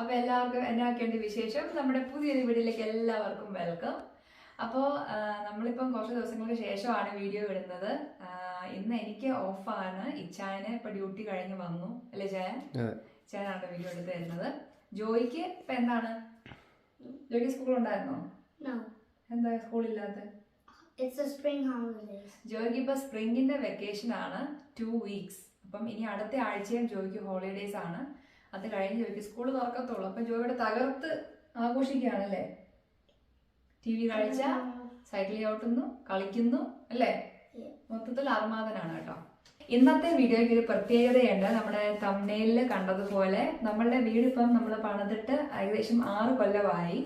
അപ്പോൾ എല്ലാവർക്കും എന്നാക്കേണ്ട വിശേഷം? നമ്മുടെ പുതിയൊരു വീഡിയോയിലേക്ക് എല്ലാവർക്കും വെൽക്കം അപ്പോൾ നമ്മളിപ്പം കുറച്ച് ദിവസങ്ങൾക്ക് ശേഷമാണ് വീഡിയോ ഇടുന്നത്. ഇന്ന് എനിക്ക് ഓഫാണ് ഇച്ചായന് ഇപ്പം ഡ്യൂട്ടി കഴിഞ്ഞ് വന്നു. അല്ലേ ചായൻ. ചായനാണ് വീഡിയോ എടുത്ത് തരുന്നത് ജോയിക്ക് ഇപ്പം എന്താണ്? ജോയിക്ക് സ്കൂളുണ്ടായിരുന്നോ എന്താ സ്കൂളില്ലാത്ത. ജോയിക്ക് ഇപ്പൊ സ്പ്രിംഗിന്റെ വെക്കേഷൻ ആണ്. ടു വീക്സ് അപ്പം ഇനി അടുത്ത ആഴ്ചയും ജോയിക്ക് ഹോളിഡേസ് ആണ്. അത് കഴിഞ്ഞ് ജോയിക്ക് സ്കൂൾ തുറക്കത്തുള്ളൂ. അപ്പം ജോയിയുടെ തകർത്ത് ആഘോഷിക്കുകയാണല്ലേ? ടി വി കഴിച്ച സൈക്കിൾ ചവിട്ടുന്നു കളിക്കുന്നു അല്ലേ? മൊത്തത്തിൽ അർമാദനാണ് കേട്ടോ. ഇന്നത്തെ വീഡിയോയ്ക്ക് ഒരു പ്രത്യേകതയുണ്ട്. നമ്മുടെ തമ്മനയിലിൽ കണ്ടതുപോലെ നമ്മളുടെ വീടിപ്പം നമ്മൾ പണിതിട്ട് ഏകദേശം ആറ് കൊല്ലമായി.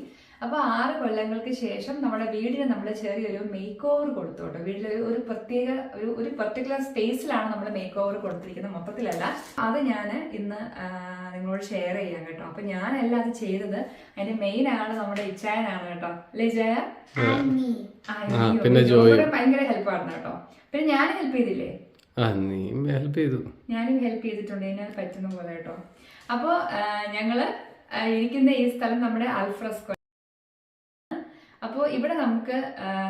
അപ്പൊ ആറ് കൊല്ലങ്ങൾക്ക് ശേഷം നമ്മുടെ വീടിന് നമ്മൾ ചെറിയൊരു മേക്ക് ഓവർ കൊടുത്തു കേട്ടോ വീട്ടിൽ ഒരു- ഒരു പ്രത്യേക ഒരു ഒരു പെർട്ടിക്കുലർ സ്പേസിലാണ് നമ്മൾ മേക്ക് ഓവർ കൊടുത്തിരിക്കുന്നത് മൊത്തത്തിലല്ല. അത് ഞാൻ ഇന്ന് നിങ്ങളോട് ഷെയർ ചെയ്യാം കേട്ടോ. അപ്പൊ ഞാനല്ല അത് ചെയ്തത്. അതിന്റെ മെയിൻ ആണ് നമ്മുടെ ഇച്ചായനാണ് കേട്ടോ. അല്ലേ ഇച്ചായ? ഭയങ്കര ഹെൽപ്പ് ആ, ആ, പിന്നെ ജോയി ജോയി. കൂടെ ഭയങ്കര ഹെൽപ്പാണ് കേട്ടോ. പിന്നെ ഞാൻ ഹെൽപ്പ് ചെയ്തില്ലേ? ഹെൽപ്പ് ചെയ്തു. ഞാനും ഹെൽപ്പ് ചെയ്തിട്ടുണ്ട്. എന്നെ പറ്റുന്ന പോലെ കേട്ടോ. അപ്പോൾ ഞങ്ങൾ ഇരിക്കുന്ന ഈ സ്ഥലം നമ്മുടെ അൽഫ്രസ്കോ അപ്പോൾ ഇവിടെ നമുക്ക്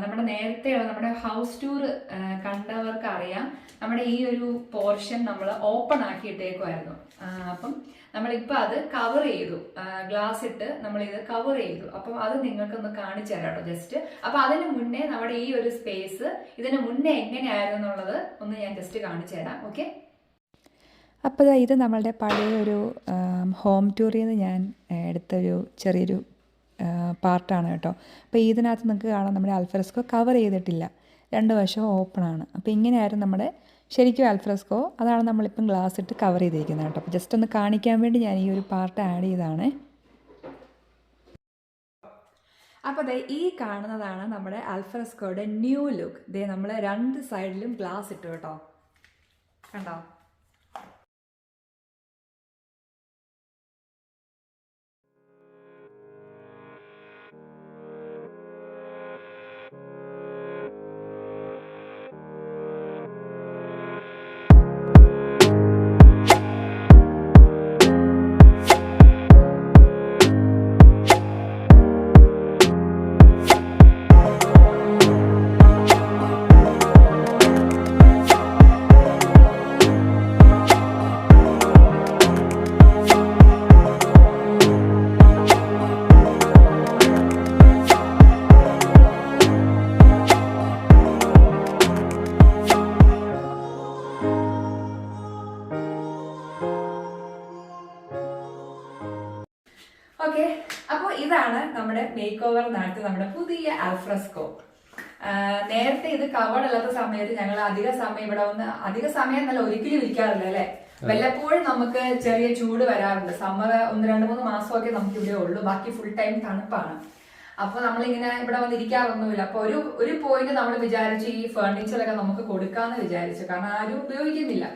നമ്മുടെ നേരത്തെയുള്ള നമ്മുടെ ഹൗസ് ടൂർ കണ്ടവർക്ക് അറിയാം. നമ്മുടെ ഈ ഒരു പോർഷൻ നമ്മൾ ഓപ്പൺ ആക്കിയിട്ടേക്കുമായിരുന്നു അപ്പം നമ്മളിപ്പോൾ അത് കവർ ചെയ്തു. ഗ്ലാസ് ഇട്ട് നമ്മളിത് കവർ ചെയ്തു. അപ്പം അത് നിങ്ങൾക്കൊന്ന് കാണിച്ചു തരാം കേട്ടോ ജസ്റ്റ് അപ്പം അതിന് മുന്നേ നമ്മുടെ ഈ ഒരു സ്പേസ് ഇതിന് മുന്നേ എങ്ങനെയായിരുന്നു എന്നുള്ളത് ഒന്ന് ഞാൻ ജസ്റ്റ് കാണിച്ചു തരാം. ഓക്കെ അപ്പോൾ ഇത് നമ്മളുടെ പഴയ ഒരു ഹോം ടൂറിൽ നിന്ന് ഞാൻ എടുത്തൊരു ചെറിയൊരു പാർട്ടാണ് കേട്ടോ. അപ്പോൾ ഇതിനകത്ത് നിങ്ങൾക്ക് കാണാം നമ്മുടെ അൽഫ്രസ്കോ കവർ ചെയ്തിട്ടില്ല. രണ്ട് വശവും ഓപ്പൺ ആണ്. അപ്പോൾ ഇങ്ങനെയായിരുന്നു നമ്മുടെ ശരിക്കും അൽഫ്രസ്കോ അതാണ് നമ്മളിപ്പം ഗ്ലാസ് ഇട്ട് കവർ ചെയ്തിരിക്കുന്നത് കേട്ടോ. അപ്പോൾ ജസ്റ്റ് ഒന്ന് കാണിക്കാൻ വേണ്ടി ഞാൻ ഈ ഒരു പാർട്ട് ആഡ് ചെയ്താണ് അപ്പോൾ ദേ ഈ കാണുന്നതാണ് നമ്മുടെ അൽഫ്രസ്കോയുടെ ന്യൂ ലുക്ക് ദേ നമ്മൾ രണ്ട് സൈഡിലും ഗ്ലാസ് ഇട്ടു കേട്ടോ. കണ്ടോ? ഓക്കെ. അപ്പോൾ ഇതാണ് നമ്മുടെ മേക്ക് ഓവർ നാട്ടിൽ നമ്മുടെ പുതിയ ആൽഫ്രസ്കോ നേരത്തെ ഇത് കവേർഡ് അല്ലാത്ത സമയത്ത് ഞങ്ങൾ അധിക സമയം ഇവിടെ വന്ന് അധിക സമയം എന്നല്ല ഒരിക്കലും ഇരിക്കാറില്ല അല്ലെ? വല്ലപ്പോഴും നമുക്ക് ചെറിയ ചൂട് വരാറുണ്ട്. സമ്മർ ഒന്ന് രണ്ട് മൂന്ന് മാസമൊക്കെ നമുക്ക് ഇവിടെ ഉള്ളൂ. ബാക്കി ഫുൾ ടൈം തണുപ്പാണ്. അപ്പൊ നമ്മളിങ്ങനെ ഇവിടെ വന്ന് ഇരിക്കാറൊന്നുമില്ല. അപ്പൊ ഒരു ഒരു പോയിന്റ് നമ്മൾ വിചാരിച്ചു ഈ ഫർണിച്ചറൊക്കെ നമുക്ക് കൊടുക്കാന്ന് വിചാരിച്ചു. കാരണം ആരും ഉപയോഗിക്കുന്നില്ല.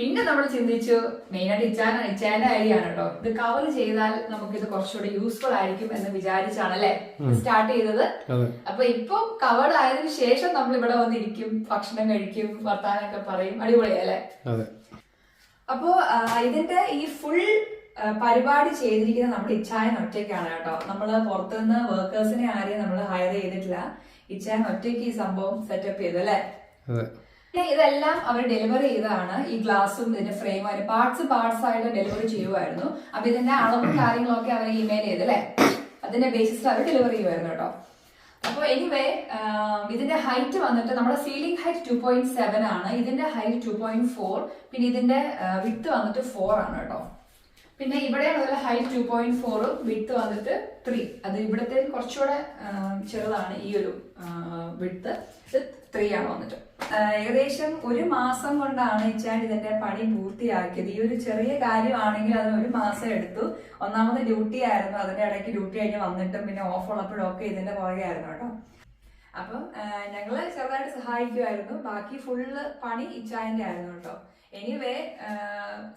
പിന്നെ നമ്മൾ ചിന്തിച്ചു മെയിനായിട്ട് ഇച്ചാന ഇച്ചാന്റെ ആണ് കേട്ടോ. ഇത് കവർ ചെയ്താൽ നമുക്ക് ഇത് കുറച്ചുകൂടി യൂസ്ഫുൾ ആയിരിക്കും എന്ന് വിചാരിച്ചാണ് അല്ലെ? സ്റ്റാർട്ട് ചെയ്തത്. അപ്പൊ ഇപ്പൊ കവേർഡ് ആയതിനു ശേഷം നമ്മൾ ഇവിടെ വന്നിരിക്കും ഭക്ഷണം കഴിക്കും വർത്താനൊക്കെ പറയും. അടിപൊളിയല്ലേ അപ്പോ ഇതിന്റെ ഈ ഫുൾ പരിപാടി ചെയ്തിരിക്കുന്ന നമ്മുടെ ഇച്ചായൻ ഒറ്റയ്ക്കാണ് കേട്ടോ. നമ്മൾ പുറത്തുനിന്ന് വർക്കേഴ്സിനെ ആരെയും നമ്മൾ ഹയർ ചെയ്തിട്ടില്ല. ഇച്ചായൻ ഒറ്റയ്ക്ക് ഈ സംഭവം സെറ്റപ്പ് ചെയ്തു അല്ലേ? ഇതെല്ലാം അവർ ഡെലിവറി ചെയ്തതാണ്. ഈ ഗ്ലാസും ഇതിന്റെ ഫ്രെയിമും അവർ പാർട്സ് പാർട്സ് ആയിട്ട് ഡെലിവറി ചെയ്യുമായിരുന്നു അപ്പൊ ഇതിന്റെ അളവും കാര്യങ്ങളൊക്കെ അവർ ഇമെയിൽ ചെയ്ത് അല്ലേ? അതിന്റെ ബേസിസിൽ അവർ ഡെലിവറി ചെയ്യുമായിരുന്നു കേട്ടോ. അപ്പോൾ എനിവേ ഇതിന്റെ ഹൈറ്റ് വന്നിട്ട് നമ്മുടെ ceiling height two point seven ആണ്. ഇതിന്റെ ഹൈറ്റ് ടു പോയിന്റ് ഫോർ പിന്നെ ഇതിന്റെ വിത്ത് വന്നിട്ട് ഫോർ ആണ് കേട്ടോ. പിന്നെ ഇവിടെ ഉള്ള ഹൈറ്റ് ടു പോയിന്റ് ഫോറും വിത്ത് വന്നിട്ട് ത്രീ അത് ഇവിടുത്തെ കുറച്ചുകൂടെ ചെറുതാണ് ഈ ഒരു വിത്ത് ത്രീ ആണ് വന്നിട്ട്. ഏകദേശം ഒരു മാസം കൊണ്ടാണ് ഇച്ചാൻ ഇതിന്റെ പണി പൂർത്തിയാക്കിയത്. ഈ ഒരു ചെറിയ കാര്യമാണെങ്കിൽ അതിന് ഒരു മാസം എടുത്തു. ഒന്നാമത് ഡ്യൂട്ടി ആയിരുന്നു. അതിന്റെ ഇടയ്ക്ക് ഡ്യൂട്ടി കഴിഞ്ഞ് വന്നിട്ടും പിന്നെ ഓഫ് ഉള്ളപ്പോഴും ഒക്കെ ഇതിന്റെ പുറകെ ആയിരുന്നു കേട്ടോ. അപ്പം ഞങ്ങൾ ചെറുതായിട്ട് സഹായിക്കുമായിരുന്നു ബാക്കി ഫുള്ള് പണി ഇച്ചായന്റെ ആയിരുന്നു കേട്ടോ. എനിവേ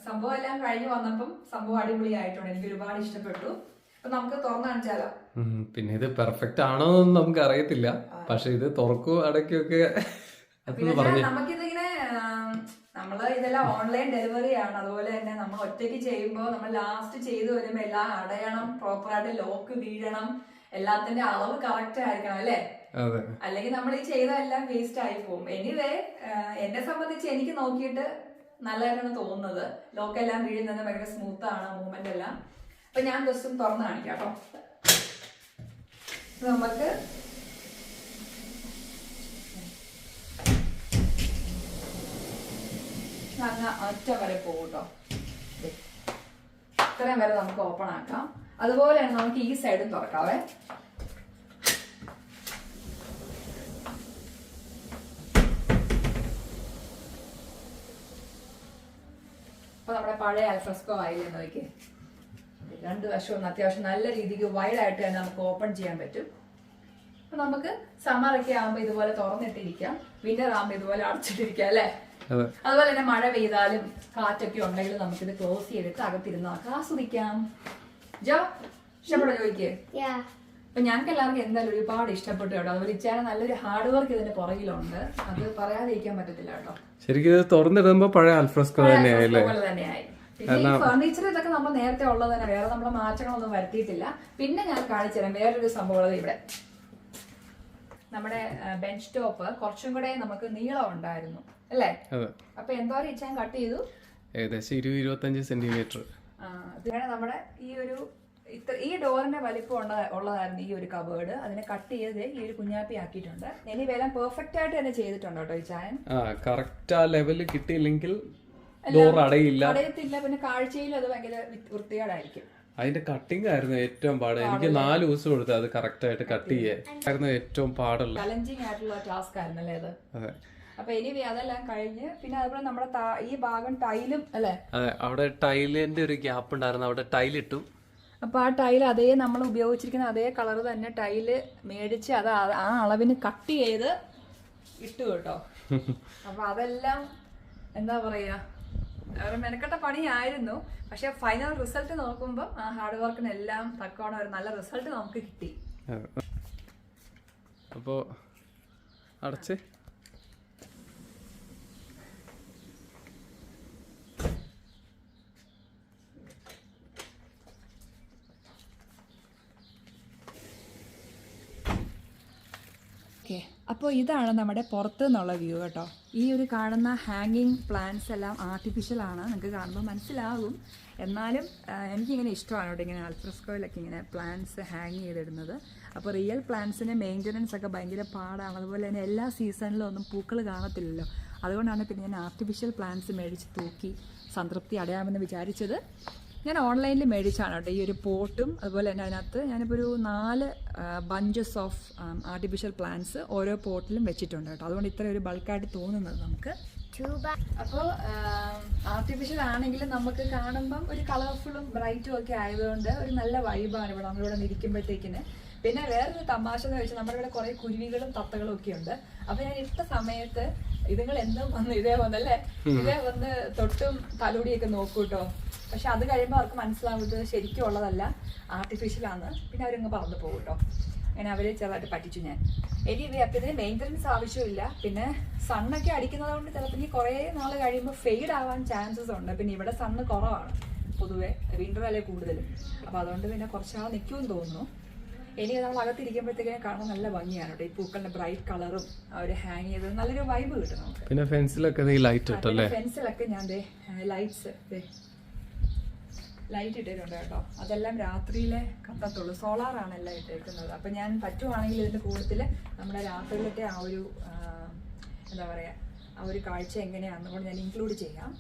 സംഭവം എല്ലാം കഴിഞ്ഞ് വന്നപ്പം സംഭവം അടിപൊളിയായിട്ടുണ്ട്. എനിക്ക് ഒരുപാട് ഇഷ്ടപ്പെട്ടു. നമുക്ക് തുറന്നു കാണിച്ചാലോ? പിന്നെ ഇത് പെർഫെക്റ്റ് ആണോ എന്ന് നമുക്ക് അറിയത്തില്ല പക്ഷെ ഇത് തുറക്കും അടയ്ക്കൊക്കെ നമുക്കിതിങ്ങനെ നമ്മൾ ഇതെല്ലാം ഓൺലൈൻ ഡെലിവറി ആണ്. അതുപോലെ തന്നെ നമ്മൾ ഒറ്റയ്ക്ക് ചെയ്യുമ്പോൾ നമ്മൾ ലാസ്റ്റ് ചെയ്ത് വരുമ്പോൾ എല്ലാം അടയണം പ്രോപ്പറായിട്ട് ലോക്ക് വീഴണം. എല്ലാത്തിന്റെ അളവ് കറക്റ്റ് ആയിരിക്കണം അല്ലേ? അല്ലെങ്കിൽ നമ്മൾ ഈ ചെയ്തതെല്ലാം വേസ്റ്റ് ആയി പോകും. എനിവേ എന്നെ സംബന്ധിച്ച് എനിക്ക് നോക്കിയിട്ട് നല്ലതായിട്ടാണ് തോന്നുന്നത്. ലോക്കെല്ലാം വീഴുന്നത് ഭയങ്കര സ്മൂത്ത് ആണ് മൂവ്മെന്റ് എല്ലാം. അപ്പൊ ഞാൻ ദിവസം തുറന്ന് കാണിക്കാം കേട്ടോ. ഇത് അങ്ങ് ഒറ്റ വരെ പോകും കേട്ടോ. ഇത്രയും വരെ നമുക്ക് ഓപ്പൺ ആക്കാം. അതുപോലെ തന്നെ നമുക്ക് ഈ സൈഡും തുറക്കാവേ. അപ്പൊ നമ്മുടെ പഴയ അൽഫ്രസ്കോ ആയില്ലേ നോക്കി രണ്ട് വശവും അത്യാവശ്യം നല്ല രീതിക്ക് വൈഡ് ആയിട്ട് തന്നെ നമുക്ക് ഓപ്പൺ ചെയ്യാൻ പറ്റും. അപ്പൊ നമുക്ക് സമ്മറൊക്കെ ആകുമ്പോൾ ഇതുപോലെ തുറന്നിട്ടിരിക്കാം. വിന്റർ ആകുമ്പോൾ ഇതുപോലെ അടച്ചിട്ടിരിക്കാം അല്ലേ? അതുപോലെ തന്നെ മഴ പെയ്താലും കാറ്റൊക്കെ ഉണ്ടെങ്കിൽ നമുക്കിത് ക്ലോസ് ചെയ്തിട്ട് അകത്തിരുന്ന് ആസ്വദിക്കാം. ജോ ഇഷ്ടപ്പെട്ടോ ചോദിക്കേ. അപ്പൊ ഞങ്ങൾക്ക് എല്ലാവർക്കും എന്തായാലും ഒരുപാട് ഇഷ്ടപ്പെട്ടു കേട്ടോ. അതുപോലെ ഇച്ചാല നല്ലൊരു ഹാർഡ് വർക്ക് ഇതിന്റെ പുറകിലുണ്ട്. അത് പറയാതിരിക്കാൻ പറ്റത്തില്ല കേട്ടോ. ശരിക്കും ഇത് തുറന്നിടുമ്പോ പഴയ അൽഫ്രസ്കോ തന്നെയായി പിന്നെ ഈ ഫർണിച്ചർ ഇതൊക്കെ നമ്മൾ നേരത്തെ ഉള്ളത് തന്നെ. വേറെ നമ്മൾ മാറ്റങ്ങളൊന്നും വരുത്തിയിട്ടില്ല. പിന്നെ ഞാൻ കാണിച്ചു തരാം വേറൊരു സംഭവം ഇവിടെ. നമ്മുടെ ബെഞ്ച് ടോപ്പ് കുറച്ചും കൂടെ നമുക്ക് നീളം ഉണ്ടായിരുന്നു. അല്ലേ? അപ്പൊ എന്തോരം ഇച്ചാൻ കട്ട് ചെയ്തു. ഏകദേശം ഇരുപത് ഇരുപത്തഞ്ച് സെന്റിമീറ്റർ. നമ്മുടെ ഈ ഒരു ഇത്ര ഈ ഡോറിന്റെ വലിപ്പം ഉള്ള ഉള്ളതായിരുന്നു ഈ ഒരു കബേർഡ് അതിനെ കട്ട് ചെയ്ത് ഈ ഒരു കുഞ്ഞാപ്പി ആക്കിയിട്ടുണ്ട്. ഇനി വേലം പെർഫെക്റ്റ് ആയിട്ട് തന്നെ ചെയ്തിട്ടുണ്ട് കേട്ടോ ഈ ചായൻ കറക്റ്റ് ആ ലെവൽ കിട്ടിയില്ലെങ്കിൽ ഡോർ അടയില്ല. അറിയത്തില്ല പിന്നെ കാഴ്ചയിൽ അത് ഭയങ്കര വൃത്തികേടായിരിക്കും. അതിന്റെ കട്ടിങ് ആയിരുന്നു ഏറ്റവും പാട്. എനിക്ക് നാല് ദിവസം കൊടുത്തു അത് കറക്റ്റ് ആയിട്ട് കട്ട് ചെയ്യേ. ആയിരുന്നു ഏറ്റവും പാടുള്ള ചലഞ്ചിങ് ആയിട്ടുള്ള ടാസ്ക് ആയിരുന്നല്ലേ അത്? അതെ. അപ്പൊ എനിവേ അതെല്ലാം കഴിഞ്ഞ് പിന്നെ അതുപോലെ നമ്മുടെ ഈ ഭാഗം ടൈലും അല്ലേ? അതെ അവിടെ ടൈലിന്റെ ഒരു ഗ്യാപ്പ് ഉണ്ടായിരുന്നു. അവിടെ ടൈലിട്ടു അപ്പൊ ആ ടൈൽ അതേ നമ്മൾ ഉപയോഗിച്ചിരിക്കുന്ന അതേ കളർ തന്നെ ടൈൽ മേടിച്ച് അത് ആ- അളവിന് കട്ട് ചെയ്ത് ഇട്ടു കേട്ടോ. അപ്പൊ അതെല്ലാം എന്താ പറയാ ഒരു മെനക്കെട്ട പണിയായിരുന്നു. പക്ഷെ ഫൈനൽ റിസൾട്ട് നോക്കുമ്പോൾ ആ ഹാർഡ് വർക്കിനെല്ലാം തക്കോണം ഒരു നല്ല റിസൾട്ട് നമുക്ക് കിട്ടി. അപ്പോൾ അപ്പോ അടച്ച്. ഓക്കെ. അപ്പോൾ ഇതാണ് നമ്മുടെ പുറത്ത് നിന്നുള്ള വ്യൂ കേട്ടോ. ഈ ഒരു കാണുന്ന ഹാങ്ങിങ് പ്ലാന്റ്സ് എല്ലാം ആർട്ടിഫിഷ്യൽ ആണ്. നിങ്ങൾക്ക് കാണുമ്പോൾ മനസ്സിലാകും എന്നാലും എനിക്കിങ്ങനെ ഇഷ്ടമാണ് കേട്ടോ ഇങ്ങനെ അൽഫ്രസ്കോയിലൊക്കെ ഇങ്ങനെ പ്ലാന്റ്സ് ഹാങ് ചെയ്തിടുന്നത്. അപ്പോൾ റിയൽ പ്ലാന്റ്സിന് മെയിന്റനൻസ് ഒക്കെ ഭയങ്കര പാടാണ്. അതുപോലെ തന്നെ എല്ലാ സീസണിലും ഒന്നും പൂക്കൾ കാണത്തില്ലല്ലോ. അതുകൊണ്ടാണ് പിന്നെ ഞാൻ ആർട്ടിഫിഷ്യൽ പ്ലാന്റ്സ് മേടിച്ച് തൂക്കി സംതൃപ്തി അടയാമെന്ന് വിചാരിച്ചത്. ഞാൻ ഓൺലൈനിൽ മേടിച്ചാണ് കേട്ടോ ഈ ഒരു പോട്ടും അതുപോലെ തന്നെ അതിനകത്ത് ഞാനിപ്പോൾ ഒരു നാല് ബഞ്ചസ് ഓഫ് ആർട്ടിഫിഷ്യൽ പ്ലാന്റ്സ് ഓരോ പോട്ടിലും വെച്ചിട്ടുണ്ട് കേട്ടോ. അതുകൊണ്ട് ഇത്ര ഒരു ബൾക്കായിട്ട് തോന്നുന്നത് നമുക്ക്. അപ്പോൾ ആർട്ടിഫിഷ്യൽ ആണെങ്കിലും നമുക്ക് കാണുമ്പം ഒരു കളർഫുള്ളും ബ്രൈറ്റും ഒക്കെ ആയതുകൊണ്ട് ഒരു നല്ല വൈബാണ് ഇവിടെ നമ്മളിവിടെ നിൽക്കുമ്പോഴത്തേക്കിന്. പിന്നെ വേറൊരു തമാശ എന്ന് വെച്ചാൽ നമ്മുടെ ഇവിടെ കുറേ കുരുവികളും തത്തകളും ഒക്കെ ഉണ്ട്. അപ്പൊ ഞാൻ ഇട്ട സമയത്ത് ഇതുങ്ങൾ എന്നും വന്ന് ഇതേ വന്നല്ലേ ഇതേ വന്ന് തൊട്ടും തലോടിയൊക്കെ നോക്കൂട്ടോ പക്ഷെ അത് കഴിയുമ്പോൾ അവർക്ക് മനസ്സിലാവും ഇത് ശരിക്കും ഉള്ളതല്ല ആർട്ടിഫിഷ്യൽ ആണ്. പിന്നെ അവരങ്ങ് പറന്നു പോകും കേട്ടോ അങ്ങനെ അവരെ ചെറുതായിട്ട് പറ്റിച്ചു ഞാൻ. ഇനി ഇത് അപ്പം ഇതിന് മെയിന്റനൻസ് ആവശ്യമില്ല. പിന്നെ സണ്ണൊക്കെ അടിക്കുന്നത് കൊണ്ട് ചിലപ്പോൾ ഇനി കുറേ നാൾ കഴിയുമ്പോൾ ഫെയ്ഡ് ആവാൻ ചാൻസസ് ഉണ്ട്. പിന്നെ ഇവിടെ സണ്ണ് കുറവാണ്. പൊതുവെ വിന്റർ അല്ലേ കൂടുതലും. അപ്പോൾ അതുകൊണ്ട് പിന്നെ കുറച്ച് നാൾ നിൽക്കുമെന്ന് തോന്നുന്നു. ഇനി നമ്മൾ അകത്തിരിക്കുമ്പോഴത്തേക്കും കാണാൻ നല്ല ഭംഗിയാണ് കേട്ടോ ഈ പൂക്കളുടെ ബ്രൈറ്റ് കളറും അവർ ഹാങ് ചെയ്ത് നല്ലൊരു വൈബ് കിട്ടും നമുക്ക്. പിന്നെ ഫെൻസിലൊക്കെ ലൈറ്റ് ഫെൻസിലൊക്കെ ഞാൻ ലൈറ്റ്സ് ലൈറ്റ് ഇട്ടിട്ടുണ്ട് കേട്ടോ. അതെല്ലാം രാത്രിയിലെ കത്തത്തുള്ളൂ. സോളാറാണ് എല്ലാം ഇട്ടേക്കുന്നത്. അപ്പം ഞാൻ പറ്റുവാണെങ്കിൽ ഇതിന്റെ കൂട്ടത്തിൽ നമ്മുടെ രാത്രിയിലത്തെ ആ ഒരു എന്താ പറയുക ആ ഒരു കാഴ്ച എങ്ങനെയാണെന്നും കൂടെ ഞാൻ ഇൻക്ലൂഡ് ചെയ്യാം.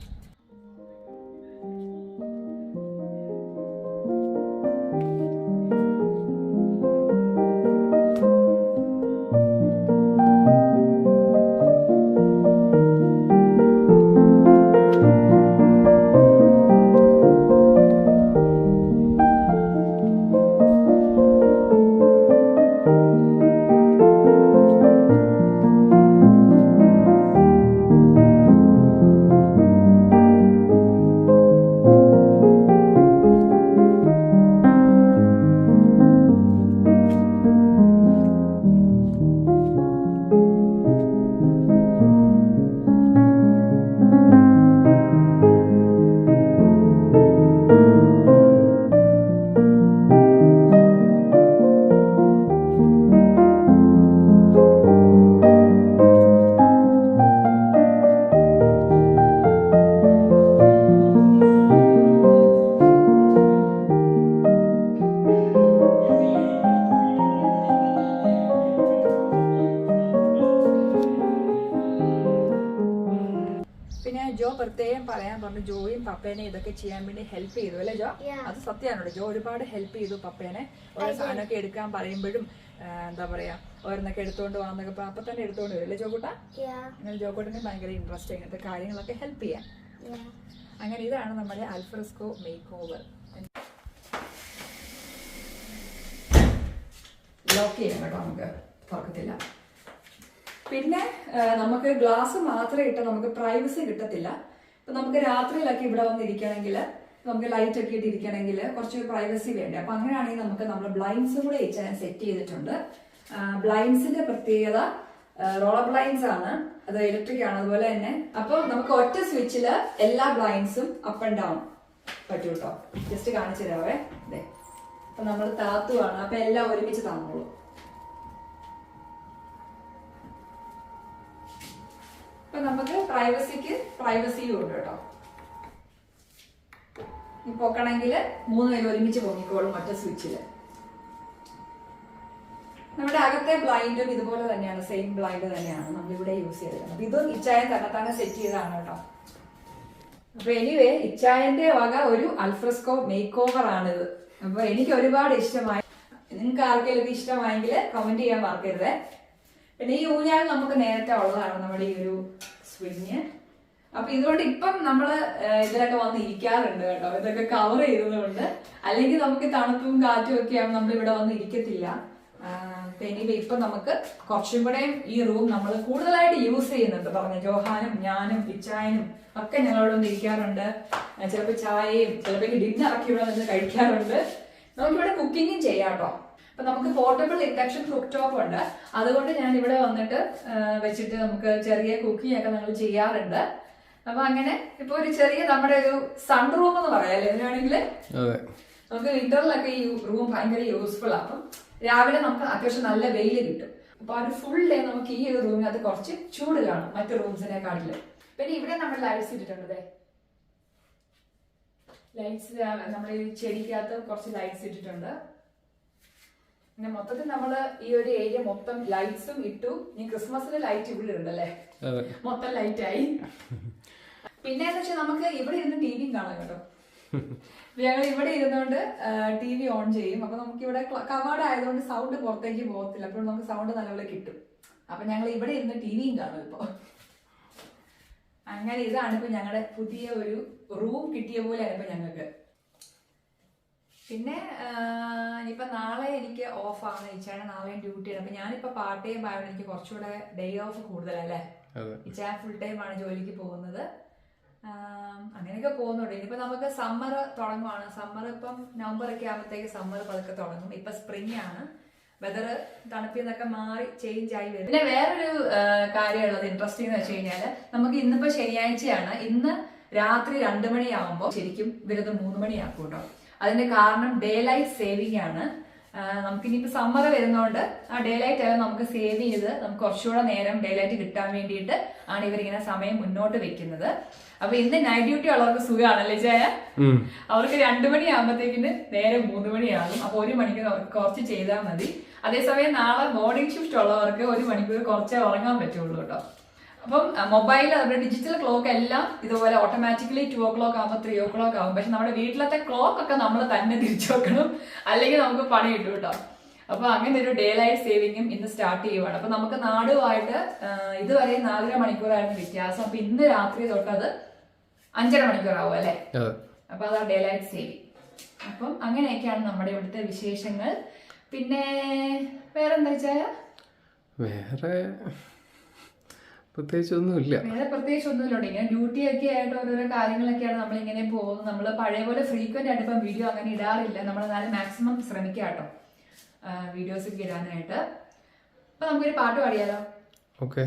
പപ്പേനെ ഇതൊക്കെ ചെയ്യാൻ വേണ്ടി ഹെൽപ്പ് ചെയ്തു അല്ലേ ജോ. അത് സത്യമാണോ ജോ ഒരുപാട് ഹെൽപ്പ് ചെയ്തു പപ്പേനെ. ഓരോ സാധനമൊക്കെ എടുക്കാൻ പറയുമ്പോഴും എന്താ പറയാ ഓരോന്നൊക്കെ എടുത്തോണ്ട് വന്നൊക്കെ അപ്പൊ തന്നെ എടുത്തോണ്ട് വരും അല്ലേ ജോക്കൂട്ട. അങ്ങനെ ജോക്കൂട്ടിന് ഭയങ്കര ഇൻട്രസ്റ്റ് ഇങ്ങനത്തെ കാര്യങ്ങളൊക്കെ ഹെൽപ്പ് ചെയ്യാൻ. അങ്ങനെ ഇതാണ് നമ്മുടെ അൽഫ്രസ്കോ മേക്ക് ഓവർ ലോക്ക് ചെയ്യാം കേട്ടോ നമുക്ക്. തുറക്കത്തില്ല. പിന്നെ നമുക്ക് ഗ്ലാസ് മാത്രം ഇട്ട് നമുക്ക് പ്രൈവസി കിട്ടത്തില്ല. ഇപ്പൊ നമുക്ക് രാത്രിയിലൊക്കെ ഇവിടെ വന്നിരിക്കണമെങ്കിൽ നമുക്ക് ലൈറ്റ് ഒക്കെ ഇട്ട് ഇരിക്കണമെങ്കിൽ കുറച്ച് പ്രൈവസി വേണ്ടേ. അപ്പൊ അങ്ങനെയാണെങ്കിൽ നമുക്ക് നമ്മൾ ബ്ലൈൻസ് കൂടെ സെറ്റ് ചെയ്തിട്ടുണ്ട്. ബ്ലൈൻഡ്സിന്റെ പ്രത്യേകത റോളർ ബ്ലൈൻഡ്സ് ആണ്. അത് ഇലക്ട്രിക് ആണ് അതുപോലെ തന്നെ. അപ്പോൾ നമുക്ക് ഒറ്റ സ്വിച്ചിൽ എല്ലാ ബ്ലൈൻഡ്സും അപ്പ് ആൻഡ് ഡൗൺ പറ്റൂട്ടോ ജസ്റ്റ് കാണിച്ചു തരാവേ. അതെ അപ്പൊ നമ്മൾ താത്തുവാണ്. അപ്പൊ എല്ലാം ഒരുമിച്ച് താന്നോളൂ നമുക്ക് പ്രൈവസിക്ക് പ്രൈവസിയും ഉണ്ട് കേട്ടോ. ഈ പൊക്കണമെങ്കിൽ മൂന്ന് പേര് ഒരുമിച്ച് പൊങ്ങിക്കോളും മറ്റേ സ്വിച്ചിൽ നമ്മുടെ അകത്തെ ബ്ലൈൻഡും ഇതുപോലെ തന്നെയാണ് സെയിം ബ്ലൈൻഡ് തന്നെയാണ് നമ്മൾ ഇവിടെ യൂസ് അപ്പൊ ഇതും ഇച്ചായൻ തന്നെ തന്നെ സെറ്റ് ചെയ്തതാണ് കേട്ടോ. അപ്പൊ എനിവേ ഇച്ചായന്റെ വക ഒരു അൽഫ്രസ്കോ മേക്ക് ഓവർ ആണിത്. അപ്പൊ എനിക്ക് ഒരുപാട് ഇഷ്ടമായി. നിങ്ങൾക്ക് ആർക്കെങ്കിലും ഇഷ്ടമായെങ്കിൽ കമന്റ് ചെയ്യാൻ മറക്കരുത്. പിന്നെ ഈ ഊഞ്ഞാൽ നമുക്ക് നേരത്തെ ഉള്ളതാണ് നമ്മുടെ ഈ ഒരു സ്വിങ് അപ്പൊ ഇതുകൊണ്ട് ഇപ്പം നമ്മൾ ഇതിലൊക്കെ വന്ന് ഇരിക്കാറുണ്ട് കേട്ടോ. ഇതൊക്കെ കവർ ചെയ്തതുകൊണ്ട്. അല്ലെങ്കിൽ നമുക്ക് തണുപ്പും കാറ്റും ഒക്കെ ആകുമ്പോൾ നമ്മൾ ഇവിടെ വന്ന് ഇരിക്കത്തില്ല. എനിവേ ഇപ്പൊ നമുക്ക് കുറച്ചും കൂടെ ഈ റൂം നമ്മൾ കൂടുതലായിട്ട് യൂസ് ചെയ്യുന്നുണ്ട്. പറഞ്ഞു ജോഹാനും ഞാനും ഇച്ചായനും ഒക്കെ ഞങ്ങളോട് വന്ന് ഇരിക്കാറുണ്ട്. ചിലപ്പോൾ ചായയും ചിലപ്പോൾ ഡിന്നറൊക്കെ ഇവിടെ നിന്ന് കഴിക്കാറുണ്ട്. നമുക്കിവിടെ കുക്കിങ്ങും ചെയ്യാം കേട്ടോ. അപ്പൊ നമുക്ക് പോർട്ടബിൾ ഇൻഡക്ഷൻ കുക്ക് ടോപ്പ് ഉണ്ട്. അതുകൊണ്ട് ഞാൻ ഇവിടെ വന്നിട്ട് വെച്ചിട്ട് നമുക്ക് ചെറിയ കുക്കിംഗ് ഒക്കെ നമ്മൾ ചെയ്യാറുണ്ട്. അപ്പൊ അങ്ങനെ ഇപ്പൊ ഒരു ചെറിയ നമ്മുടെ ഒരു സൺ റൂം എന്ന് പറയാല്ലേ ഇതിനാണെങ്കിൽ നമുക്ക് വിന്ററിലൊക്കെ ഈ റൂം ഭയങ്കര യൂസ്ഫുൾ ആകും രാവിലെ നമുക്ക് അത്യാവശ്യം നല്ല വെയിൽ കിട്ടും. അപ്പൊ അത് ഒരു ഫുൾ ഡേ നമുക്ക് ഈ ഒരു റൂമിനകത്ത് കുറച്ച് ചൂട് കാണും മറ്റു റൂംസിനെക്കാട്ടിൽ പിന്നെ ഇവിടെ നമ്മൾ ലൈറ്റ്സ് ഇട്ടിട്ടുണ്ട് ലൈറ്റ്സ് നമ്മൾ ഈ ചെടിക്കകത്ത് കുറച്ച് ലൈറ്റ്സ് ഇട്ടിട്ടുണ്ട്. പിന്നെ മൊത്തത്തിൽ നമ്മൾ ഈ ഒരു ഏരിയ മൊത്തം ലൈറ്റ്സും ഇട്ടു. ഈ ക്രിസ്മസിന് ലൈറ്റ് ഇവിടെ ഉണ്ടല്ലേ മൊത്തം ലൈറ്റ് ആയി. പിന്നെ എന്ന് വെച്ചാൽ നമുക്ക് ഇവിടെ ഇരുന്ന് ടി വിയും കാണാം കേട്ടോ. ഞങ്ങൾ ഇവിടെ ഇരുന്നുകൊണ്ട് ടി വി ഓൺ ചെയ്യും. അപ്പൊ നമുക്ക് ഇവിടെ കവാട് ആയതുകൊണ്ട് സൗണ്ട് പുറത്തേക്ക് പോകത്തില്ല. അപ്പോൾ നമുക്ക് സൗണ്ട് നല്ലപോലെ കിട്ടും. അപ്പൊ ഞങ്ങൾ ഇവിടെ ഇരുന്ന് ടി വിയും കാണും ഇപ്പോ. അങ്ങനെ ഇതാണ് ഇപ്പൊ ഞങ്ങളുടെ പുതിയ ഒരു റൂം കിട്ടിയ പോലെയാണ് ഇപ്പൊ ഞങ്ങൾക്ക്. പിന്നെ ഇനിയിപ്പോൾ നാളെ എനിക്ക് ഓഫാണ് ഇച്ചാണ് നാളെയും ഡ്യൂട്ടിയാണ് അപ്പം ഞാനിപ്പോൾ പാർട്ട് ടൈം ആയതുകൊണ്ട് എനിക്ക് കുറച്ചുകൂടെ ഡേ ഓഫ് കൂടുതലല്ലേ? ഇച്ചാ ഫുൾ ടൈം ആണ് ജോലിക്ക് പോകുന്നത്. അങ്ങനെയൊക്കെ പോകുന്നുണ്ട്. ഇനിയിപ്പോൾ നമുക്ക് സമ്മർ തുടങ്ങുവാണ്. സമ്മർ ഇപ്പം നവംബർ ഒക്കെ ആകുമ്പോഴത്തേക്ക് സമ്മർ പതുക്കെ തുടങ്ങും. ഇപ്പം സ്പ്രിംഗ് ആണ്. വെതർ തണുപ്പിൽ നിന്നൊക്കെ മാറി ചേഞ്ച് ആയി വരും. പിന്നെ വേറൊരു കാര്യമുള്ളത് ഇൻട്രസ്റ്റിംഗ് എന്ന് വെച്ച് കഴിഞ്ഞാൽ നമുക്ക് ഇന്നിപ്പോൾ ശനിയാഴ്ചയാണ്. ഇന്ന് രാത്രി രണ്ട് മണിയാകുമ്പോൾ ശരിക്കും ഇവരത് മൂന്ന് മണിയാക്കും കേട്ടോ അതിന്റെ കാരണം ഡേ ലൈറ്റ് സേവിംഗ് ആണ്. നമുക്ക് ഇനിയിപ്പോൾ സമ്മർ വരുന്നതുകൊണ്ട് ആ ഡേ ലൈറ്റ് എല്ലാം നമുക്ക് സേവ് ചെയ്ത് നമുക്ക് കുറച്ചുകൂടെ നേരം ഡേ ലൈറ്റ് കിട്ടാൻ വേണ്ടിയിട്ട് ആണ് ഇവരിങ്ങനെ സമയം മുന്നോട്ട് വെക്കുന്നത്. അപ്പൊ ഇന്ന് നൈറ്റ് ഡ്യൂട്ടി ഉള്ളവർക്ക് സുഖമാണല്ലേ ചായ അവർക്ക് രണ്ടു മണിയാകുമ്പോഴത്തേക്കിന് നേരെ മൂന്ന് മണിയാകും. അപ്പൊ ഒരു മണിക്കൂർ അവർക്ക് കുറച്ച് ചെയ്താൽ മതി. അതേസമയം നാളെ മോർണിംഗ് ഷിഫ്റ്റ് ഉള്ളവർക്ക് ഒരു മണിക്കൂർ കുറച്ചേ ഉറങ്ങാൻ പറ്റുള്ളൂ കേട്ടോ. അപ്പം മൊബൈൽ അതുപോലെ ഡിജിറ്റൽ ക്ലോക്ക് എല്ലാം ഇതുപോലെ ഓട്ടോമാറ്റിക്കലി ടു ഓ ക്ലോക്ക് ആകുമ്പോൾ ത്രീ ഓ ക്ലോക്ക് ആകും പക്ഷെ നമ്മുടെ വീട്ടിലത്തെ ക്ലോക്ക് ഒക്കെ നമ്മൾ തന്നെ തിരിച്ചു വെക്കണം. അല്ലെങ്കിൽ നമുക്ക് പണി കിട്ടും കേട്ടോ. അപ്പൊ അങ്ങനെ ഒരു ഡേ ലൈറ്റ് സേവിങ്ങും ഇന്ന് സ്റ്റാർട്ട് ചെയ്യുവാണ്. അപ്പൊ നമുക്ക് നാടുമായിട്ട് ഇതുവരെ നാലര മണിക്കൂറായിരുന്നു വ്യത്യാസം. അപ്പൊ ഇന്ന് രാത്രി തൊട്ട് അത് അഞ്ചര മണിക്കൂറാവും അല്ലെ? അതെ അപ്പൊ അതാ ഡേ ലൈറ്റ് സേവിങ് അപ്പം അങ്ങനെയൊക്കെയാണ് നമ്മുടെ ഇവിടുത്തെ വിശേഷങ്ങൾ. പിന്നെ വേറെന്താ വെച്ചാൽ വേറെ പ്രത്യേകിച്ചൊന്നുമില്ല. വേറെ പ്രത്യേകിച്ച് ഒന്നുമില്ല ഇങ്ങനെ ഡ്യൂട്ടി ഒക്കെ ആയിട്ട് ഓരോരോ കാര്യങ്ങളൊക്കെയാണ് നമ്മൾ ഇങ്ങനെ പോകുന്നത്. നമ്മൾ പഴയ പോലെ ഫ്രീക്വന്റ് ആയിട്ട് ഇപ്പം വീഡിയോ അങ്ങനെ ഇടാറില്ല. നമ്മൾ എന്നാലും മാക്സിമം ശ്രമിക്കുക കേട്ടോ. വീഡിയോസ് ഒക്കെ ഇടാനായിട്ട്. അപ്പൊ നമുക്കൊരു പാട്ട് പാടിയാലോ? ഓക്കെ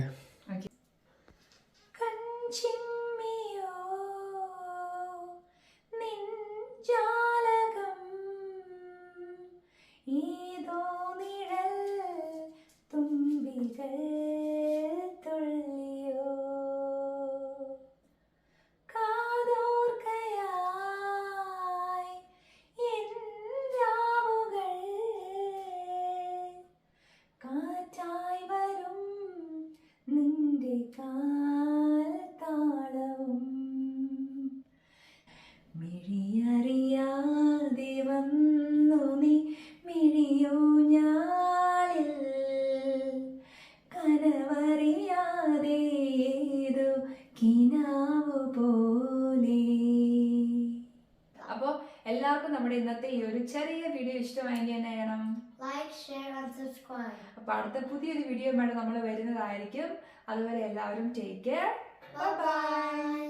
ചെറിയ വീഡിയോ ഇഷ്ടമായെങ്കിൽ എന്നാ ചെയ്യണം ലൈക്ക് ഷെയർ ആൻഡ് സബ്സ്ക്രൈബ് അപ്പൊ അടുത്ത പുതിയൊരു വീഡിയോ നമ്മൾ വരുന്നതായിരിക്കും. അതുവരെ എല്ലാവരും ടേക്ക് കെയർ ബൈ.